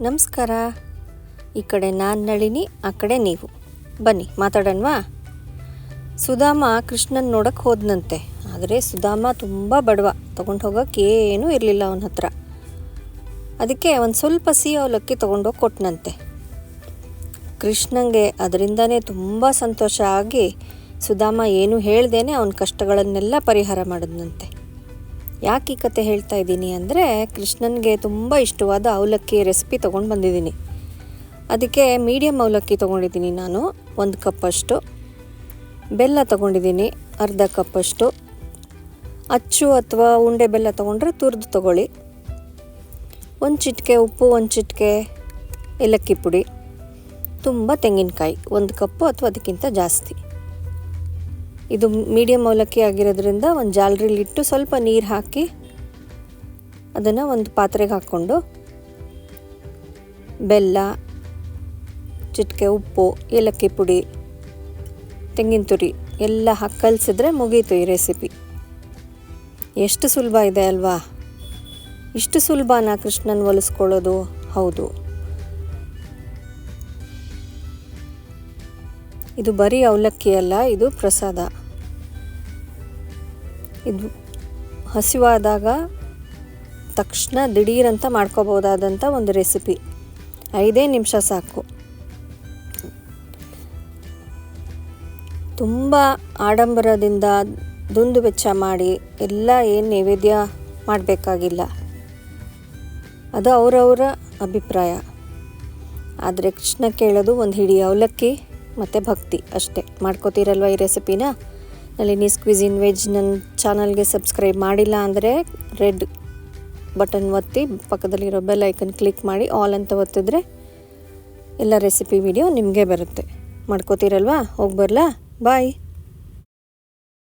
ನಮಸ್ಕಾರ. ಈ ಕಡೆ ನಾನು ನಳಿನಿ, ಆ ಕಡೆ ನೀವು. ಬನ್ನಿ, ಮಾತಾಡೋಣವಾ? ಸುಧಾಮ ಕೃಷ್ಣನ್ ನೋಡಕ್ಕೆ ಹೋದನಂತೆ. ಆದರೆ ಸುಧಾಮ ತುಂಬ ಬಡವ. ತೊಗೊಂಡು ಹೋಗೋಕ್ಕೆ ಏನೂ ಇರಲಿಲ್ಲ ಅವನ ಹತ್ರ. ಅದಕ್ಕೆ ಒಂದು ಸ್ವಲ್ಪ ಸಿಹಿ ಅವಲಕ್ಕಿ ತೊಗೊಂಡೋಗಿ ಕೊಟ್ಟನಂತೆ ಕೃಷ್ಣಂಗೆ ಅದರಿಂದನೇ ತುಂಬ ಸಂತೋಷ ಆಗಿ ಸುಧಾಮ ಏನು ಹೇಳ್ದೇನೆ ಅವನ ಕಷ್ಟಗಳನ್ನೆಲ್ಲ ಪರಿಹಾರ ಮಾಡಿದ್ನಂತೆ. ಯಾಕೆ ಈ ಕತೆ ಹೇಳ್ತಾ ಇದ್ದೀನಿ ಅಂದರೆ ಕೃಷ್ಣನಿಗೆ ತುಂಬ ಇಷ್ಟವಾದ ಅವಲಕ್ಕಿ ರೆಸಿಪಿ ತೊಗೊಂಡು ಬಂದಿದ್ದೀನಿ. ಅದಕ್ಕೆ ಮೀಡಿಯಮ್ ಅವಲಕ್ಕಿ ತೊಗೊಂಡಿದ್ದೀನಿ ನಾನು, ಒಂದು ಕಪ್ಪಷ್ಟು ಬೆಲ್ಲ ತೊಗೊಂಡಿದ್ದೀನಿ, ಅರ್ಧ ಕಪ್ಪಷ್ಟು ಅಚ್ಚು ಅಥವಾ ಉಂಡೆ ಬೆಲ್ಲ ತೊಗೊಂಡ್ರೆ ತುರಿದು ತೊಗೊಳ್ಳಿ. ಒಂದು ಚಿಟಿಕೆ ಉಪ್ಪು, ಒಂದು ಚಿಟಿಕೆ ಏಲಕ್ಕಿ ಪುಡಿ. ತುಂಬ ತೆಂಗಿನಕಾಯಿ, ಒಂದು ಕಪ್ಪು ಅಥವಾ ಅದಕ್ಕಿಂತ ಜಾಸ್ತಿ. ಇದು ಮೀಡಿಯಮ್ ಅವಲಕ್ಕಿ ಆಗಿರೋದ್ರಿಂದ ಒಂದು ಜಾಲರಿಲಿಟ್ಟು ಸ್ವಲ್ಪ ನೀರು ಹಾಕಿ ಅದನ್ನು ಒಂದು ಪಾತ್ರೆಗೆ ಹಾಕ್ಕೊಂಡು ಬೆಲ್ಲ, ಚಿಟಿಕೆ, ಉಪ್ಪು, ಏಲಕ್ಕಿ ಪುಡಿ, ತೆಂಗಿನ ತುರಿ ಎಲ್ಲ ಹಾಕಿ ಕಲಿಸಿದ್ರೆ ಮುಗೀತು ಈ ರೆಸಿಪಿ ಎಷ್ಟು ಸುಲಭ ಇದೆ ಅಲ್ವಾ? ಇಷ್ಟು ಸುಲಭನಾ ಕೃಷ್ಣನ್ ಒಲಿಸ್ಕೊಳ್ಳೋದು ಹೌದು. ಇದು ಬರೀ ಅವಲಕ್ಕಿ ಅಲ್ಲ, ಇದು ಪ್ರಸಾದ. ಇದು ಹಸಿವಾದಾಗ ತಕ್ಷಣ ದಿಢೀರಂತ ಮಾಡ್ಕೋಬೋದಾದಂಥ ಒಂದು ರೆಸಿಪಿ. ಐದೇ ನಿಮಿಷ ಸಾಕು. ತುಂಬ ಆಡಂಬರದಿಂದ ದುಂದು ವೆಚ್ಚ ಮಾಡಿ ಎಲ್ಲ ಏನು ನೈವೇದ್ಯ ಮಾಡಬೇಕಾಗಿಲ್ಲ. ಅದು ಅವರವರ ಅಭಿಪ್ರಾಯ. ಆದರೆ ಕೃಷ್ಣ ಕೇಳೋದು ಒಂದು ಹಿಡಿ ಅವಲಕ್ಕಿ. ಮತ್ತು ಭಕ್ತಿ ಅಷ್ಟೇ. ಮಾಡ್ಕೋತೀರಲ್ವ ಈ ರೆಸಿಪಿನ? ನಳಿನಿ ಇನ್ ವೆಜ್ ನನ್ನ ಚಾನಲ್ಗೆ ಸಬ್ಸ್ಕ್ರೈಬ್ ಮಾಡಿಲ್ಲ ಅಂದರೆ ರೆಡ್ ಬಟನ್ ಒತ್ತಿ ಪಕ್ಕದಲ್ಲಿರೋ ಬೆಲ್ ಐಕನ್ ಕ್ಲಿಕ್ ಮಾಡಿ ಆಲ್ ಅಂತ ಒತ್ತಿದ್ರೆ ಎಲ್ಲ ರೆಸಿಪಿ ವಿಡಿಯೋ ನಿಮಗೆ ಬರುತ್ತೆ. ಮಾಡ್ಕೋತೀರಲ್ವಾ? ಹೋಗಿ ಬರಲಾ? ಬಾಯ್.